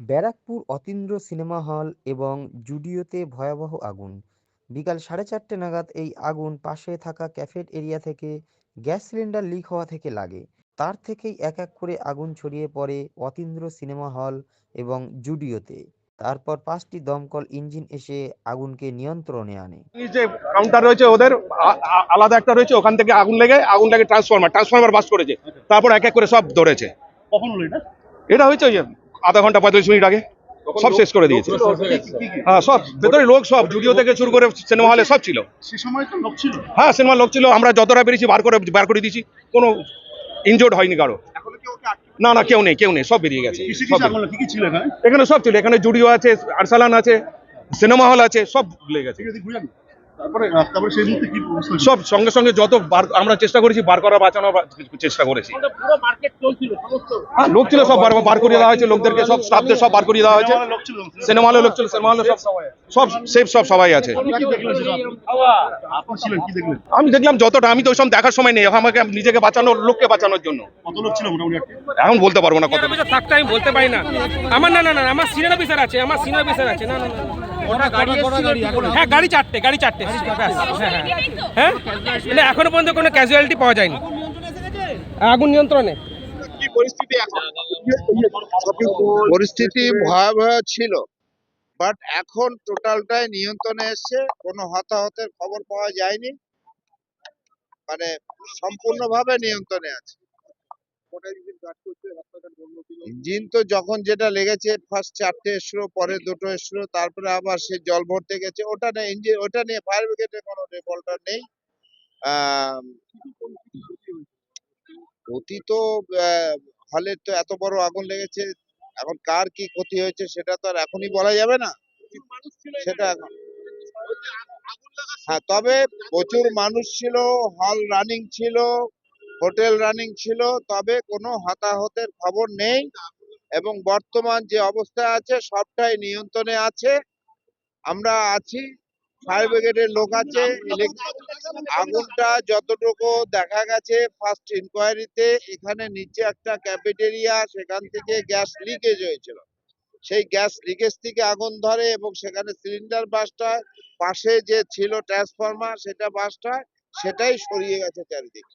Barrackpore Atindra cinema hall এবং জুডিওতে ভয়াবহ আগুন। বিকাল সাড়ে চারটে নাগাদ এই আগুন পাশে থাকা ক্যাফেট এরিয়া থেকে গ্যাস সিলিন্ডার লিক হওয়া থেকে লাগে। তার থেকেই এক এক করে আগুন ছড়িয়ে পড়ে অতীন্দ্র সিনেমা হল এবং জুডিওতে। তারপর পাঁচটি দমকল ইঞ্জিন এসে আগুনকে নিয়ন্ত্রণে আনে। যে কাউন্টার রয়েছে ওদের আলাদা একটা রয়েছে ওখান থেকে আগুন লেগে আগুন লেগে ট্রান্সফরমার ট্রান্সফরমার বাস করেছে। তারপর এক এক করে সব ধরেছে। কখন হলো এটা? এটা হয়েছে ওই যে আধা ঘণ্টা পঁয়তাল্লিশ মিনিট আগে সব শেষ করে দিয়েছে। হ্যাঁ সব। ভেতরে লোক সব জুডিও থেকে শুরু করে সিনেমা হলে সব ছিল। সে সময় তো লোক ছিল। হ্যাঁ সিনেমার লোক ছিল আমরা যতটা পেরেছি বার করে বার করে দিয়েছি। কোনো ইনজোর্ড হয়নি কারও। না না কেউ নেই কেউ নেই সব বেরিয়ে গেছে এখানে? এখানে সব ছিল এখানে জুডিও আছে আরসালান আছে সিনেমা হল আছে সব লেগে গেছে। সব সঙ্গে সঙ্গে যত বার আমরা চেষ্টা করেছি বার করা বাঁচানোর চেষ্টা করেছি। হ্যাঁ লোক ছিল সব বার বার করিয়ে দেওয়া হয়েছে লোকদেরকে সব স্টাফদের সব বার করিয়ে দেওয়া হয়েছে। সিনেমা হলে লোক ছিল সিনেমা হলে সব সব সেফ সব সবাই আছে। আপনি কি দেখলেন সেটা? আপনি ছিলেন কি দেখলেন? আমি দেখলাম যতটা আমি তো ওইসব দেখার সময় নেই আমাকে নিজেকে বাঁচানোর লোককে বাঁচানোর জন্য। কত লোক ছিল মোটামুটি আজকে? এখন বলতে পারব না কত থাকতে আমি বলতে পারি না। আমার না না না আমার সিনিয়র অফিসার আছে আমার সিনিয়র অফিসার আছে। না না না। হ্যাঁ গাড়ি চারটে গাড়ি চারটে হ্যাঁ হ্যাঁ। হ্যাঁ? মানে এখনও পর্যন্ত কোনো ক্যাজুয়ালিটি পাওয়া যায়নি। আগুন নিয়ন্ত্রণে পরিস্থিতি ভয়াবহ ছিল বাট এখন টোটালটাই নিয়ন্ত্রণে এসছে কোনো হতাহতের খবর পাওয়া যায়নি। মানে সম্পূর্ণভাবে নিয়ন্ত্রণে আছে। ইঞ্জিন তো যখন যেটা লেগেছে ফার্স্ট চারটে এসলো পরে দুটো এসলো তারপরে আবার সে জল ভরতে গেছে। ওটা নিয়ে ইঞ্জিন ওটা নিয়ে ফায়ার ব্রিগেডের কোনো রেভল্টার নেই। ক্ষতি তো হলের তো এত বড় আগুন লেগেছে। এখন কার কি ক্ষতি হয়েছে সেটা তো আর এখনই বলা যাবে না। সেটা এখন। হ্যাঁ তবে প্রচুর মানুষ ছিল হল রানিং ছিল। হোটেল রানিং ছিল, তবে কোনো হতাহতের খবর নেই এবং বর্তমান যে অবস্থা আছে সবটাই নিয়ন্ত্রণে আছে। আমরা আছি, ফায়ার ব্রিগেডের লোক আছে আগুনটা যতটুকু দেখা গেছে ফার্স্ট ইনকোয়ারিতে এখানে নিচে একটা ক্যাফেটেরিয়া সেখান থেকে গ্যাস লিকেজ হয়েছিল। সেই গ্যাস লিকেজ থেকে আগুন ধরে এবং সেখানে সিলিন্ডার বাসটা পাশে যে ছিল ট্রান্সফরমার সেটা বাসটা সেটাই সরিয়ে গেছে চারিদিকে।